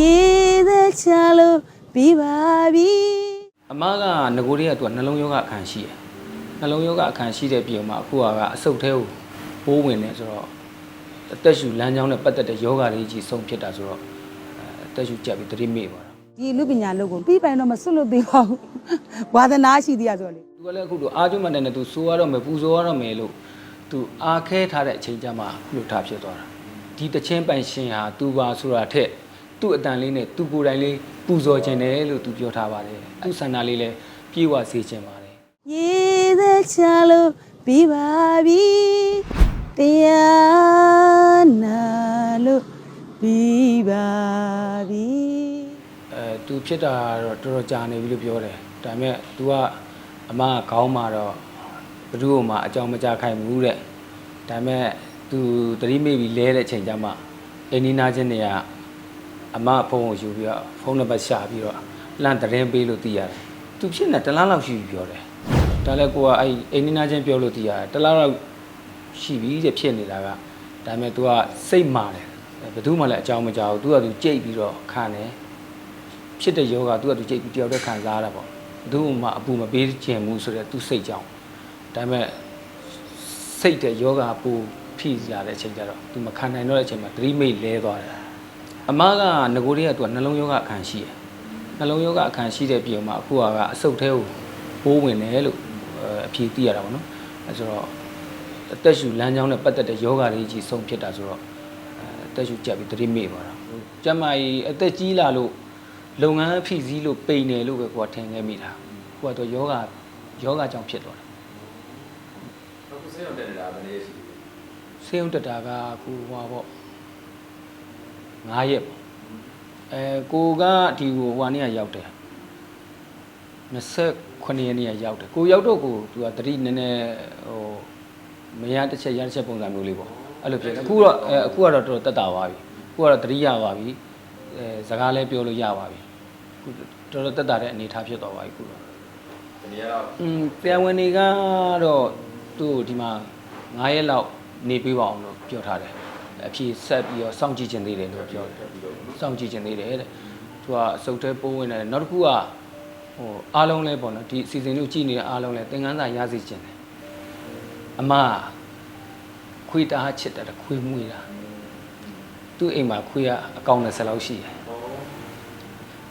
ရေသက်ချလို့ပြီးပါပြီအမကငကိုတွေကသူကနှလုံးယောဂအခန်းရှိတယ်နှလုံးယောဂအခန်းရှိတဲ့ပြည်မှာအခုကအဆုတ်သေးကိုပိုးဝင်နေဆိုတော့အသက်ရှူလမ်းကြောင်းနဲ့ပတ်သက်တဲ့ယောဂတွေကြီးဆုံးဖြစ်တာဆိုတော့အဲအသက်ရှူကြက်ပြီးတတိမေ့သွားတာဒီလူပညာလုပ်ကိုပြီးပိုင်တော့မစွတ်လို့သေးပါဘူးဝါသနာရှိသေးရဆိုလေသူကလည်းအခုတော့အာကျွမ်းမနဲ့နဲ့သူစိုးရတော့မယ်ပူဇော်ရတော့မယ်လို့သူအာခဲထားတဲ့အချိန်ကျမှလှုပ်ထားဖြစ်သွားတာဒီတချင်းပိုင်ရှင်ဟာသူပါဆိုတာထက် သူ့အတန်လေးနဲ့သူကိုယ်တိုင်လေးပူဇော်ခြင်းတယ်လို့သူပြောထားပါတယ်သူ့ဆန္ဒလေးလည်းပြေဝစေခြင်းပါတယ်ရေသက်ချလို့ပြီးပါပြီတရားနာလို့ပြီးပါပြီအဲသူဖြစ်တာတော့တော်တော်ကြာနေပြီလို့ပြောတယ်ဒါပေမဲ့ तू ကအမကခေါင်းမှာတော့ဘယ်သူ့မှအကြောင်းမကြခိုင်ဘူးတဲ့ဒါပေမဲ့ तू သတိမေ့ပြီးလဲတဲ့အချိန်ကျမှအင်းနီနာချင်းတွေက အမဖုန်းကိုယူပြီးတော့ဖုန်းနံပါတ်ရှာပြီးတော့လန့်တရင်ပေးလို့သိရတယ်။ तू ဖြစ်နေတလားလောက်ရှိပြီပြောတယ်။ဒါလည်းကိုကအဲ့အင်းနီနာချင်းပြောလို့သိရတယ်။တလားလောက်ရှိပြီတဲ့ဖြစ်နေတာကဒါပေမဲ့ तू ကစိတ်မာတယ်။ဘယ်သူမှလည်းအကြောင်းမကြောက်ဘူး။ तू က तू ကြိတ်ပြီးတော့ခံတယ်။ ဖြစ်တဲ့ယောဂသူကသူကြိတ်ပြီးတယောက်တည်းခံစားရတာပေါ့ဘယ်သူမှအပူမပေးခြင်းဘူးဆိုတော့သူစိတ်ကြောင့်ဒါပေမဲ့စိတ်တဲ့ယောဂပူဖိလာတဲ့အချိန်ကျတော့သူမခံနိုင်တော့တဲ့အချိန်မှာသတိမိတ်လဲသွားတယ် အမကငကိုတွေကသူကနှလုံးယောဂအခန်းရှိတယ်နှလုံးယောဂအခန်းရှိတဲ့ပြည်မှာအခုကအဆုတ်သေးကိုပိုးဝင်တယ်လို့အဖြေသိရတာပေါ့နော်အဲဆိုတော့အသက်ရှူလမ်းကြောင်းနဲ့ပတ်သက်တဲ့ယောဂတွေကြီးဆုံးဖြစ်တာဆိုတော့အဲအသက်ရှူကြက်ပြီးသတိမိတ်သွားတာကျမကြီးအသက်ကြီးလာလို့လုပ်ငန်းအဖိစည်းလို့ပိန်တယ်လို့ပဲကိုကထင်ခဲ့မိတာကိုကတော့ယောဂယောဂကြောင့်ဖြစ်သွားတာအခုစိတ်ရောက်တက်နေတာဘယ်နည်းရှိလဲဆေးရုံတက်တာကကိုဟွာပေါ့ 9ရက်ပေါ့အဲကိုကဒီကိုဟွာနေ့ကရောက်တယ်29ရက်နေ့ကရောက်တယ်ကိုရောက်တော့ကိုသူကတတိနည်းနည်းဟိုမရတစ်ချက်ရတစ်ချက်ပုံစံမျိုးလေးပေါ့အဲ့လိုဖြစ်တယ်အခုတော့အဲအခုကတော့တော်တော်တက်တာပါပြီအခုကတော့တတိရပါပြီအဲစကားလည်းပြောလို့ရပါပြီအခုတော်တော်တက်တာတဲ့အနေအထားဖြစ်သွားပါပြီအခုတော့ဒီနေ့ကတော့อืมပြန်ဝင်နေကတော့သူ့ကိုဒီမှာ9ရက်လောက်နေပေးပါအောင်လို့ပြောထားတယ် အဖြေဆက်ပြီးတော့စောင့်ကြည့်ခြင်းသေးတယ်လို့ပြောတယ်စောင့်ကြည့်ခြင်းသေးတယ်တဲ့သူကအစုပ်ထဲပိုးဝင်တယ်နောက်တစ်ခုကဟိုအားလုံးလဲပေါ့နော်ဒီအစီအစဉ်လေးကိုကြည့်နေတဲ့အားလုံးလဲသင်ခန်းစာရစေခြင်းတယ်အမခွေးတားချစ်တယ်ခွေးမွေးတာသူ့အိမ်မှာခွေးကအကောင်20လောက်ရှိတယ်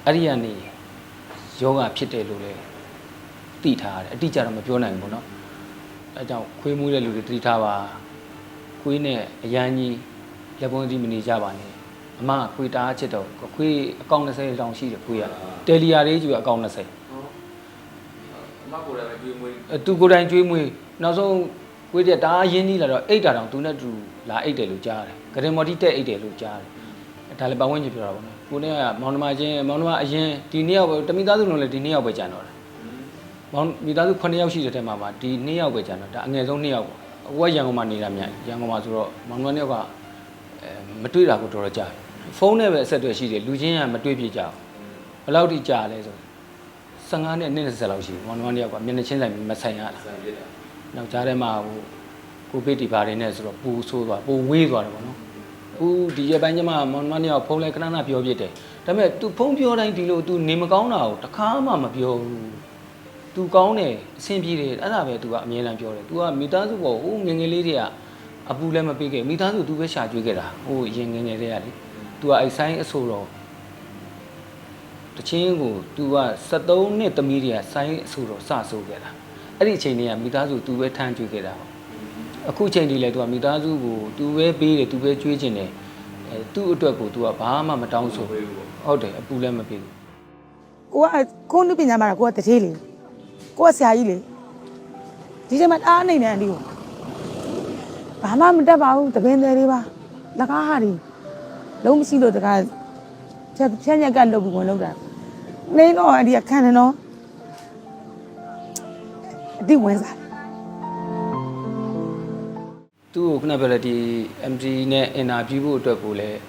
အဲ့ဒီကနေယောဂဖြစ်တယ်လို့လဲတိထားရတယ်အတိအကျတော့မပြောနိုင်ဘူးပေါ့နော်အဲကြောင့်ခွေးမွေးတဲ့လူတွေတိထားပါခွေးနဲ့အရန်ကြီး လက်ပုံးကြီးမနေကြပါနဲ့အမကခွေးတားချစ်တော့ခွေးအကောင့်20တောင်ရှိတယ်ခွေးကတယ်လီယာလေးကြီးကအကောင့်20အမကိုယ်တိုင်ပဲတွေးမွေးအဲသူကိုယ်တိုင်ကျွေးမွေးနောက်ဆုံးခွေးတဲ့တားရင်းကြီးလာတော့အိတ်တာတောင်သူနဲ့တူလာအိတ်တယ်လို့ကြားတယ်ဂရင်မော်တီတက်အိတ်တယ်လို့ကြားတယ်ဒါလည်းပတ်ဝန်းကျင်ပြောတာပေါ့နော်ကိုနဲ့ကမောင်နှမချင်းမောင်နှမအရင်ဒီနေ့ရောက်ပဲတမိသားစုလုံးလည်းဒီနေ့ရောက်ပဲကြံတော့တယ်မောင်မိသားစု9ယောက်ရှိတဲ့ထဲမှာပါဒီ2ယောက်ပဲကျန်တော့ဒါအငယ်ဆုံး2ယောက်ပေါ့အကွက်ရန်ကုန်မှာနေတာမြန်ရန်ကုန်မှာဆိုတော့မောင်နှမ2ယောက်က အဲမတွေ့တာကိုတော်တော်ကြာပြီဖုန်းနဲ့ပဲအဆက်အသွယ်ရှိတယ်လူချင်းကမတွေ့ဖြစ်ကြဘူးဘယ်လောက်ထိကြာလဲဆို15နဲ့20လောက်ရှိပြီမောင်နှမ2ယောက်ကမျက်နှာချင်းဆိုင်မဆိုင်ရတာ ဆန်ပြစ်တာ နောက်ကြားထဲမှာဟိုကိုဗစ်ဒီပါတွေနဲ့ဆိုတော့ပူဆိုးသွားပူဝေးသွားတယ်ပေါ့နော်အခုဒီရက်ပိုင်းကျမှမောင်နှမ2ယောက်ဖုန်းလဲခဏခဏပြောပြတယ်ဒါပေမဲ့ तू ဖုန်းပြောတိုင်းဒီလို तू နေမကောင်းတာကိုတခါမှမပြောဘူး तू ကောင်းတယ်အဆင်ပြေတယ်အဲ့ဒါပဲ तू ကအမြဲတမ်းပြောတယ် तू ကမိသားစုပေါ်ဟိုငယ်ငယ်လေးတွေက အပူလည်းမပေးခဲ့မိသားစု तू ပဲရှာကြွေးခဲ့တာဟိုရင်ငယ်ငယ်လေးကလေ तू ကအဲ့ဆိုင်အဆိုတော့တချင်းကို तू က73နှစ်သမီးတွေကဆိုင်းအဆိုတော့စဆိုခဲ့တာအဲ့ဒီအချိန်တွေကမိသားစု तू ပဲထမ်းကြွေးခဲ့တာပေါ့အခုချိန်ဒီလေ तू ကမိသားစုကို तू ပဲပေးတယ် तू ပဲကြွေးခြင်းတယ်အဲသူ့အတွက်ကို तू ကဘာမှမတောင်းဆို ဝေးဘူးပေါ့ ဟုတ်တယ်အပူလည်းမပေးဘူး ကိုကကိုလူပညာမှာကိုကတတိလေကိုကဆရာကြီးလေဒီချိန်မှာအားနေတယ်အန်ဒီကို ဘာမှမတတ်ပါဘူးတပင်းသေးလေးပါလကားဟာဒီလုံးမရှိလို့တကားဖြတ်ဖြတ်ညက်ကလုတ်ပြီးဝင်လုတ်တာနေတော့အန်ဒီကခံတယ်နော်အတိဝင်စားသူ့ကိုခုနပြောလဲဒီ MD နဲ့ interview ဖို့အတွက်ကိုလည်း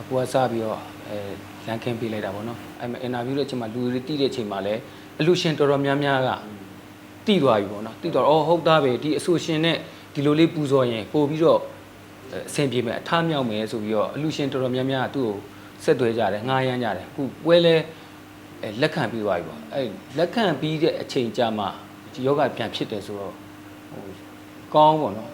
အကူအစားပြီးတော့အဲလန်ခင်းပေးလိုက်တာပေါ့နော်အဲမှာ interview တဲ့အချိန်မှာလူတွေတိတဲ့အချိန်မှာလည်းအလူရှင်တော်တော်များများကတိသွားပြီပေါ့နော်တိတော့အော်ဟုတ်သားပဲဒီအဆိုရှင်နဲ့ ဒီလိုလေးပူဇော်ရင်ပို့ပြီးတော့အဲအဆင်ပြေမယ်အထားမြောက်မယ်ဆိုပြီးတော့အလူရှင်တော်တော်များများကသူ့ကိုဆက်သွဲကြတယ်ငှားရမ်းကြတယ်အခုပွဲလဲအဲလက်ခံပြီးသွားပြီပေါ့အဲလက်ခံပြီးတဲ့အချိန်ကြာမှဒီယောဂပြန်ဖြစ်တယ်ဆိုတော့ဟိုကောင်းပေါ့နော်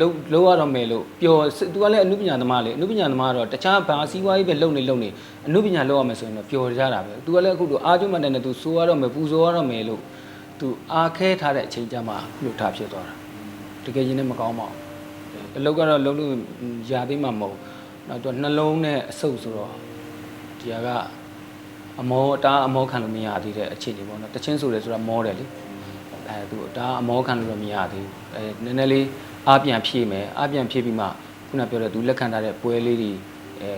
လုံးလုံးရတော့မယ်လို့ပျော်သူကလည်းအနုပညာသမားလေအနုပညာသမားတော့တခြားဘာစီးပွားရေးပဲလုပ်နေလုပ်နေအနုပညာလုပ်ရမယ်ဆိုရင်တော့ပျော်ကြတာပဲသူကလည်းအခုတော့အားကျမှတ်တယ်နဲ့သူစိုးရတော့မယ်ပူဇော်ရတော့မယ်လို့သူအားခဲထားတဲ့အချိန်ကြာမှလို့ထားဖြစ်သွားတာ တကယ်ရင်နဲ့မကောင်းပါဘူးအလုပ်ကတော့လုံးလို့ရာသေးမှမဟုတ်နောက်တော့နှလုံးနဲ့အဆုပ်ဆိုတော့ဒီဟာကအမောအတားအမောခံလို့မရသေးတဲ့အခြေအနေပေါ့နော်တချင်းဆိုတယ်ဆိုတာမောတယ်လေအဲသူဒါအမောခံလို့တော့မရသေးဘူးအဲနည်းနည်းလေးအားပြန်ဖြည့်မယ်အားပြန်ဖြည့်ပြီးမှခုနပြောတဲ့သူလက်ခံထားတဲ့ပွဲလေးတွေအဲ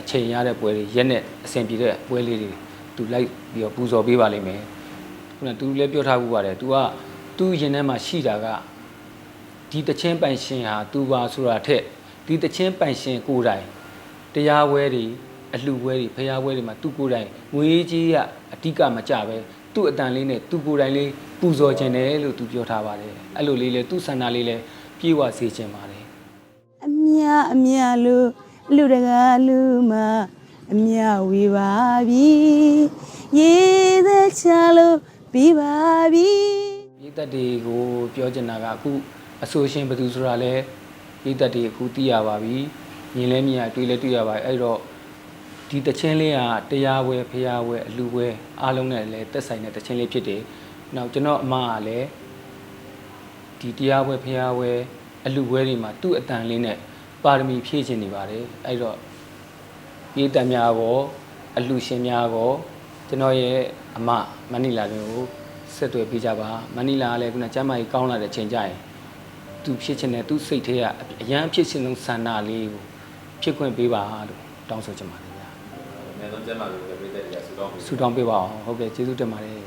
အချိန်ရတဲ့ပွဲတွေရက်နဲ့အဆင်ပြေတဲ့ပွဲလေးတွေသူလိုက်ပြီးတော့ပူဇော်ပေးပါလိမ့်မယ်ခုနသူလည်းပြောထားဘူးပါတယ်သူကသူ့ရင်ထဲမှာရှိတာက ဒီတချင်းပိုင်ရှင်ဟာသူပါဆိုတာထက်ဒီတချင်းပိုင်ရှင်ကိုယ်တိုင်တရားဝဲတွေအလှဝဲတွေဖျားဝဲတွေမှာသူကိုယ်တိုင်ငွေကြီးကအဓိကမကြပဲသူ့အတန်လေးနဲ့သူကိုယ်တိုင်လေးပူဇော်ခြင်းတယ်လို့သူပြောထားပါတယ်အဲ့လိုလေးလေသူ့ဆန္ဒလေးလဲပြေဝစေခြင်းပါတယ်အမြအမြလို့လူတကာလူမအမြဝေပါပြီရေသက်ချလို့ပြီးပါပြီပြည်သက်တွေကိုပြောချင်တာကအခု အဆိုရှင်ဘယ်သူဆိုတာလဲပြည်သက်တွေအခုသိရပါပြီမြင်လဲမြင်ရတွေ့လဲတွေ့ရပါပြီအဲ့တော့ဒီတခြင်းလေးကတရားဝဲဖျားဝဲအလူဝဲအားလုံးနဲ့လည်းသက်ဆိုင်တဲ့တခြင်းလေးဖြစ်တယ်။နောက်ကျွန်တော်အမကလည်းဒီတရားဝဲဖျားဝဲအလူဝဲတွေမှာသူ့အတန်လေးနဲ့ပါရမီဖြည့်ခြင်းနေပါတယ်။အဲ့တော့ပြည်သက်များကောအလူရှင်များကောကျွန်တော်ရဲ့အမမနီလာတွေကိုဆက်သွယ်ပေးကြပါမနီလာကလည်းခုနကျမ်းမာကြီးကောင်းလာတဲ့ချိန်ကြရင် သူဖြစ်ချင်တဲ့သူစိတ်ထဲကအရန်ဖြစ်ချင်တဲ့ဆန္ဒလေးကိုဖြစ်ခွင့်ပေးပါလို့တောင်းဆိုချင်ပါတယ်ဗျာအများဆုံးကျမ်းမာလို့လည်းပြည်သက်တွေကဆူတောင်းပြီးဆူတောင်းပေးပါအောင်ဟုတ်ကဲ့ကျေးဇူးတင်ပါတယ်